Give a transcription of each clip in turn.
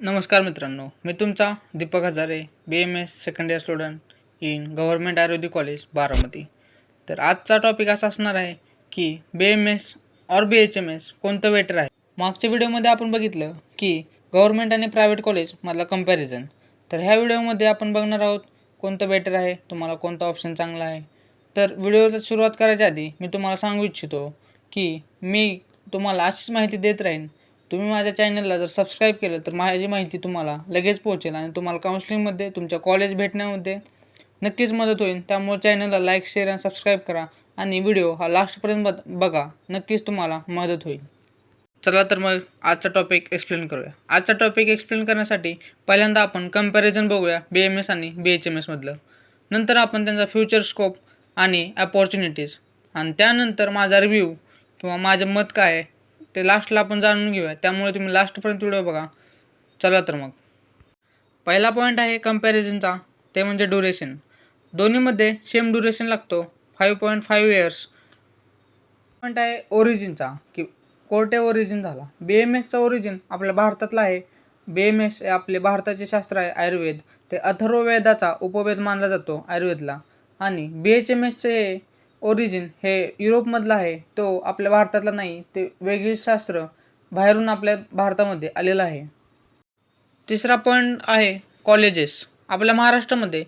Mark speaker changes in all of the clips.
Speaker 1: नमस्कार मित्रांनो मी तुमचा Deepak Hajare B M S second year student in government ayurvedic college Baramati. तर आजचा टॉपिक असा असणार आहे की बी एम एस और बी एच एम एस कोणतं बेटर आहे? मागच्या व्हिडिओमध्ये आपण बघितलं की गव्हर्मेंट आणि प्रायव्हेट कॉलेजमधला कंपॅरिझन तर ह्या व्हिडिओमध्ये आपण बघणार आहोत कोणतं बेटर आहे तुम्हाला कोणता ऑप्शन चांगला आहे. तर व्हिडिओचा सुरुवात करायच्या आधी मी तुम्हाला सांगू इच्छितो की मी तुम्हाला अशीच माहिती देत राहीन तुम्ही माझ्या चॅनलला जर सबस्क्राईब केलं तर माझी माहिती तुम्हाला लगेच पोहोचेल आणि तुम्हाला काउन्सिलिंगमध्ये तुमच्या कॉलेज भेटण्यामध्ये नक्कीच मदत होईल. त्यामुळे चॅनलला लाईक शेअर आणि सबस्क्राईब करा आणि व्हिडिओ हा लास्टपर्यंत बद बघा नक्कीच तुम्हाला मदत होईल. चला तर मग आजचा टॉपिक एक्सप्लेन करूया. आजचा टॉपिक एक्सप्लेन करण्यासाठी पहिल्यांदा आपण कंपॅरिझन बघूया बी एम एस आणि बी एच एम एसमधलं नंतर आपण त्यांचा फ्युचर स्कोप आणि अपॉर्च्युनिटीज आणि त्यानंतर माझा रिव्ह्यू किंवा माझं मत काय आहे ते लास्टला आपण जाणून घेऊया. त्यामुळे तुम्ही लास्टपर्यंत व्हिडिओ बघा. चला तर मग. पहिला पॉईंट आहे कम्पॅरिझनचा ते म्हणजे ड्युरेशन दोन्हीमध्ये सेम ड्युरेशन लागतो. Five point five years point आहे ओरिजिनचा की कोर्टे ओरिजिन झाला. बी एम एसचा ओरिजिन आपल्या भारतातला आहे. बी एम एस हे आपले भारताचे शास्त्र आहे आयुर्वेद. ते अथर्ववेदाचा उपवेद मानला जातो आयुर्वेदला. आणि बी एच एम एसचे हे ओरिजिन हे युरोपमधलं आहे तो आपल्या भारतातला नाही ते वेगळे शास्त्र बाहेरून आपल्या भारतामध्ये आलेलं आहे. तिसरा पॉईंट आहे कॉलेजेस आपल्या महाराष्ट्रामध्ये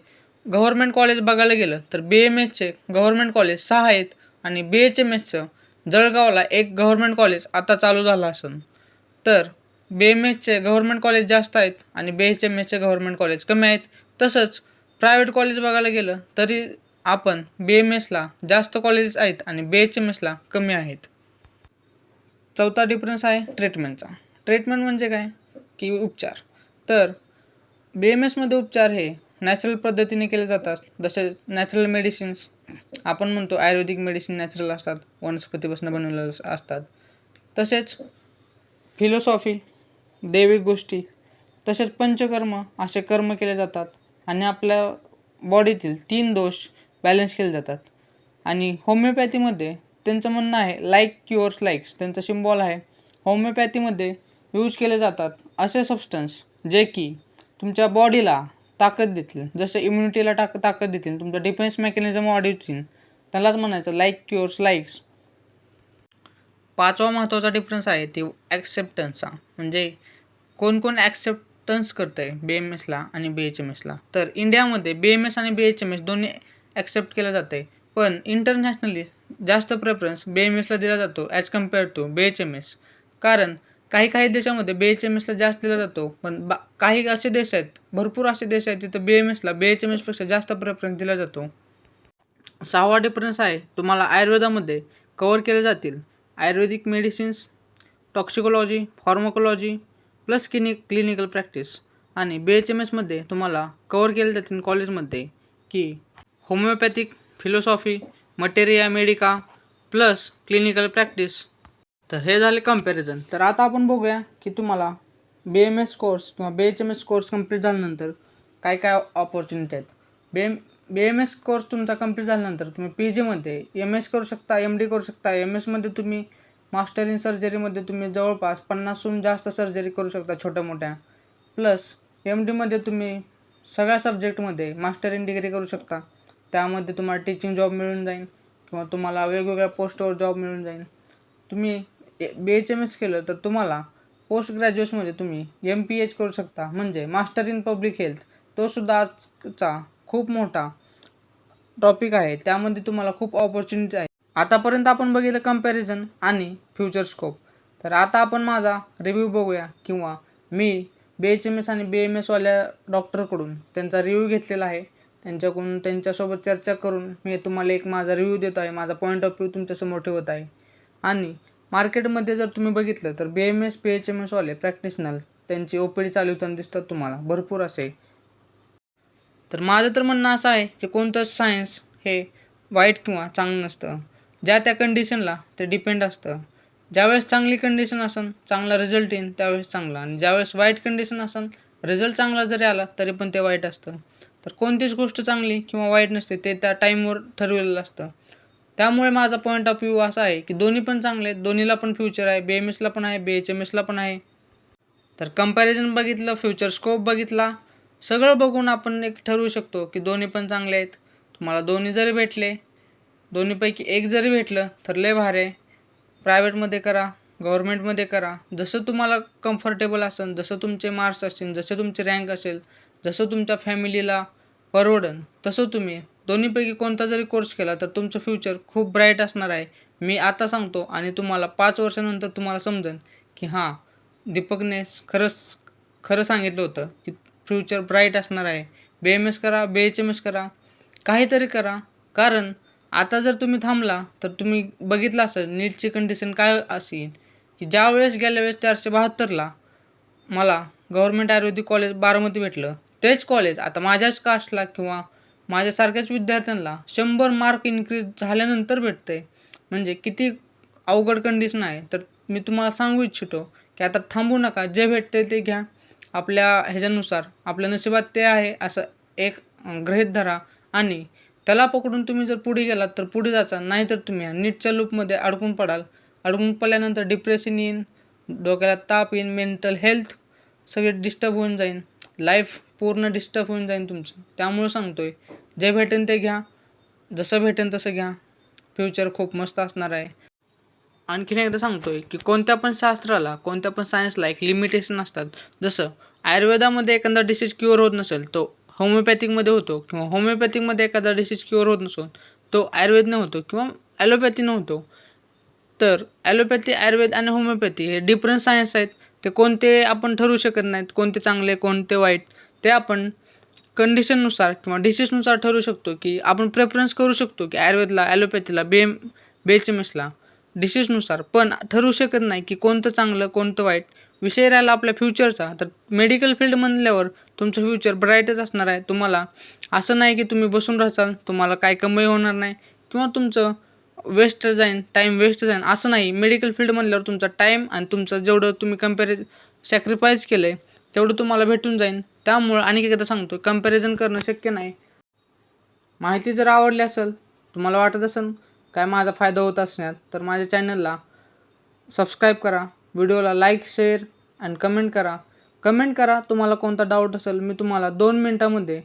Speaker 1: गव्हर्मेंट कॉलेज बघायला गेलं तर बी एम एसचे गव्हर्मेंट कॉलेज सहा आहेत आणि बी एच एम एसचं जळगावला एक गव्हर्मेंट कॉलेज आता चालू झालं असन. तर बी एम एसचे गव्हर्मेंट कॉलेज जास्त आहेत आणि बी एच एम एसचे गव्हर्मेंट कॉलेज कमी आहेत. तसंच प्रायव्हेट कॉलेज बघायला गेलं तरी आपण बी एम एसला जास्त कॉलेजेस आहेत आणि बी एच एम एसला कमी आहेत. चौथा डिफरन्स आहे ट्रीटमेंटचा ट्रीटमेंट म्हणजे काय? की उपचार. तर बी एम एसमध्ये उपचार हे नॅचरल पद्धतीने केले जातात. जसे नॅचरल मेडिसिन्स आपण म्हणतो आयुर्वेदिक मेडिसिन नॅचरल असतात वनस्पतीपासून बनवलेले असतात. तसेच फिलॉसॉफी दैविक गोष्टी तसेच पंचकर्म असे कर्म केले जातात. आणि आपल्या बॉडीतील तीन दोष बॅलन्स केले जातात. आणि होमिओपॅथीमध्ये त्यांचं म्हणणं आहे लाईक क्युअर्स लाईक्स त्यांचा सिम्बॉल आहे होमिओपॅथीमध्ये यूज केले जातात असे सबस्टन्स जे की तुमच्या बॉडीला ताकद देतील. जसं इम्युनिटीला टाक ताकद देतील तुमचं डिफेन्स मेकॅनिझम वाढवतील. त्यालाच म्हणायचं लाईक क्युअर्स लाईक्स पाचवा महत्त्वाचा डिफरन्स आहे ते ॲक्सेप्टन्सचा म्हणजे कोण कोण ॲक्सेप्टन्स करतं आहे बी एम एसला आणि बी एच एम एसला तर इंडियामध्ये बी एम एस आणि बी एच एम एस दोन्ही ॲक्सेप्ट केलं जाते. आहे पण इंटरनॅशनली जास्त प्रेफरन्स बी एम एसला दिला जातो as compare to B H M S कारण काही काही देशामध्ये बी एच एम एसला जास्त दिला जातो पण बा काही असे देश आहेत भरपूर असे देश आहेत तिथं बी एम एसला बी एच एम एसपेक्षा जास्त प्रेफरन्स दिला जातो. सहावा डिफरन्स आहे तुम्हाला आयुर्वेदामध्ये कवर केले जातील. Ayurvedic medicines toxicology pharmacology plus clinic clinical practice आणि बी एच एम एसमध्ये तुम्हाला कवर केले जातील कॉलेजमध्ये की homeopathic philosophy materia medica plus clinical practice. तर हे झाले कंपॅरिझन तर आता आपण बघूया की तुम्हाला बी एम एस कोर्स किंवा B H M S course complete झाल्यानंतर काय काय ऑपॉर्च्युनिटी आहेत. B M B M S course तुमचा कंप्लीट झाल्यानंतर तुम्ही पी जीमध्ये एम एस करू शकता एम डी करू शकता. एम एसमध्ये तुम्ही मास्टर इन सर्जरीमध्ये तुम्ही जवळपास पन्नासहून जास्त सर्जरी करू शकता छोट्या मोठ्या. प्लस एम डीमध्ये तुम्ही सगळ्या सब्जेक्टमध्ये मास्टर इन डिग्री करू शकता. त्यामध्ये तुम्हाला टीचिंग जॉब मिळून जाईल किंवा तुम्हाला वेगवेगळ्या पोस्टवर जॉब मिळून जाईल तुम्ही बी एच एम एस केलं तर तुम्हाला पोस्ट ग्रॅज्युएशनमध्ये तुम्ही एम पी एच करू शकता. म्हणजे मास्टर इन पब्लिक हेल्थ तोसुद्धा आजचा खूप मोठा टॉपिक आहे. त्यामध्ये तुम्हाला खूप ऑपॉर्च्युनिटी आहे. आतापर्यंत आपण बघितलं कंपॅरिझन आणि फ्युचर स्कोप तर आता आपण माझा रिव्ह्यू बघूया. किंवा मी बी एच एम एस आणि बी एम एसवाल्या डॉक्टरकडून त्यांचा रिव्ह्यू घेतलेला आहे. त्यांच्याकडून त्यांच्यासोबत चर्चा करून मी तुम्हाला एक माझा रिव्ह्यू देतो आहे. माझा पॉईंट ऑफ व्ह्यू तुमच्यासमोर ठेवत आहे. आणि मार्केटमध्ये जर तुम्ही बघितलं तर B M S P H M एसवाले practitioner त्यांची ओ पी डी चालवताना दिसतात तुम्हाला. भरपूर असे. तर माझं तर म्हणणं असं आहे की कोणतं सायन्स हे वाईट किंवा चांगलं नसतं. ज्या त्या कंडिशनला ते डिपेंड असतं. ज्यावेळेस चांगली कंडिशन असेल चांगला रिझल्ट येईन त्यावेळेस चांगला. आणि ज्यावेळेस वाईट कंडिशन असेल रिझल्ट चांगला जरी आला तरी पण ते वाईट असतं. तर कोणतीच गोष्ट चांगली किंवा वाईट नसते ते त्या टाईमवर ठरवलेलं असतं. त्यामुळे माझा पॉईंट ऑफ व्ह्यू असा आहे की दोन्ही पण चांगले आहेत दोन्हीला पण फ्युचर आहे बी एम एसला पण आहे बी एच एम एसला पण आहे. तर कंपॅरिझन बघितलं फ्युचर स्कोप बघितला सगळं बघून आपण एक ठरवू शकतो की दोन्ही पण चांगले आहेत. तुम्हाला दोन्ही जरी भेटले दोन्हीपैकी एक जरी भेटलं तर लय भारी आहे. प्रायव्हेटमध्ये करा गव्हर्मेंटमध्ये करा. जसं तुम्हाला कम्फर्टेबल असेल जसं तुमचे मार्क्स असतील जसे तुमचे रँक असेल जसं तुमच्या फॅमिलीला परवडन तसं तुम्ही. दोन्हीपैकी कोणता जरी कोर्स केला तर तुमचं फ्युचर खूप ब्राईट असणार आहे. मी आता सांगतो आणि तुम्हाला पाच वर्षानंतर तुम्हाला समजेल की हां दीपकने खरंच खरं सांगितलं होतं की फ्युचर ब्राईट असणार आहे. बी एम एस करा बी एच एम एस करा काहीतरी करा. कारण आता जर तुम्ही थांबला तर तुम्ही बघितलं असेल नीटची कंडिशन काय असेल. की ज्या वेळेस गेल्या वेळेस चारशे बहात्तरला मला गव्हर्मेंट आयुर्वेदिक कॉलेज बारामती भेटलं तेच कॉलेज आता माझ्याच कास्टला किंवा माझ्यासारख्याच विद्यार्थ्यांना शंभर मार्क इन्क्रीज झाल्यानंतर भेटते म्हणजे किती अवघड कंडिशन आहे. तर मी तुम्हाला सांगू इच्छितो की आता थांबू नका जे भेटते ते घ्या. आपल्या ह्याच्यानुसार आपल्या नशिबात ते आहे असं एक अं, धरा आणि त्याला पकडून तुम्ही जर पुढे गेलात तर पुढे जाचा नाहीतर तुम्ही नीटच्या लूपमध्ये अडकून पडाल. अडकून पडल्यानंतर डिप्रेशन येईन डोक्याला ताप येईन मेंटल हेल्थ सगळे डिस्टर्ब होऊन जाईन. लाईफ पूर्ण डिस्टर्ब होऊन जाईन तुमचं. त्यामुळं सांगतो आहे जे भेटेन ते घ्या जसं भेटेन तसं घ्या. फ्युचर खूप मस्त असणार आहे. आणखीन एकदा सांगतो आहे की कोणत्या पण शास्त्राला कोणत्या पण सायन्सला एक लिमिटेशन असतात. जसं आयुर्वेदामध्ये एखादा डिसीज क्युअर होत नसेल तो होमिओपॅथिकमध्ये होतो किंवा होमिओपॅथिकमध्ये एखादा डिसीज क्युअर होत नसून तो आयुर्वेदने होतो किंवा ॲलोपॅथीनं होतो तर ॲलोपॅथी आयुर्वेद आणि होमिओपॅथी हे डिफरंट सायन्स आहेत. ते कोणते आपण ठरवू शकत नाहीत कोणते चांगले कोणते वाईट. ते आपण कंडिशननुसार किंवा डिसीजनुसार ठरवू शकतो की आपण प्रेफरन्स करू शकतो की आयुर्वेदला ॲलोपॅथीला B M B H M एसला डिसीजनुसार पण ठरवू शकत नाही की कोणतं चांगलं कोणतं वाईट. विषय राहिला आपल्या फ्युचरचा तर मेडिकल फील्ड म्हणल्यावर तुमचं फ्युचर ब्राईटच असणार आहे. तुम्हाला असं नाही की तुम्ही बसून राहसाल तुम्हाला काय कमाई होणार नाही. किंवा तुमचं वेस्ट जाईन टाईम वेस्ट जाईन. असं नाही. मेडिकल फील्ड म्हणल्यावर तुमचा टाईम आणि तुमचं जेवढं तुम्ही कम्पॅरिज सॅक्रिफाईस केलं आहे तेवढं तुम्हाला भेटून जाईन. त्यामुळं आणखी एकदा सांगतो कंपॅरिझन करणं शक्य नाही. माहिती जर आवडली असेल तुम्हाला वाटत असेल काय माझा फायदा होत असण्यात तर माझ्या चॅनलला सबस्क्राईब करा. व्हिडिओला लाईक शेअर आणि कमेंट करा. कमेंट करा तुम्हाला कोणता डाऊट असेल मी तुम्हाला दोन मिनटामध्ये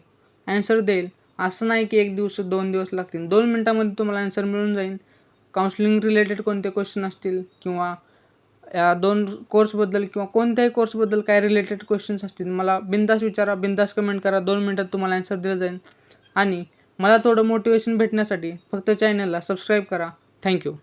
Speaker 1: ॲन्सर देईल. असं नाही की एक दिवस दोन दिवस लागतील. दोन मिनटामध्ये तुम्हाला आन्सर मिळून जाईल. काउन्सिलिंग रिलेटेड कोणते क्वेश्चन असतील किंवा या दोन कोर्सबद्दल किंवा कोणत्याही कोर्सबद्दल काय रिलेटेड क्वेश्चन्स असतील मला बिंदास विचारा बिंदास कमेंट करा. दोन मिनटात तुम्हाला ॲन्सर दिलं जाईल. आणि मला थोडं मोटिवेशन भेटण्यासाठी फक्त चॅनलला सबस्क्राईब करा. थँक्यू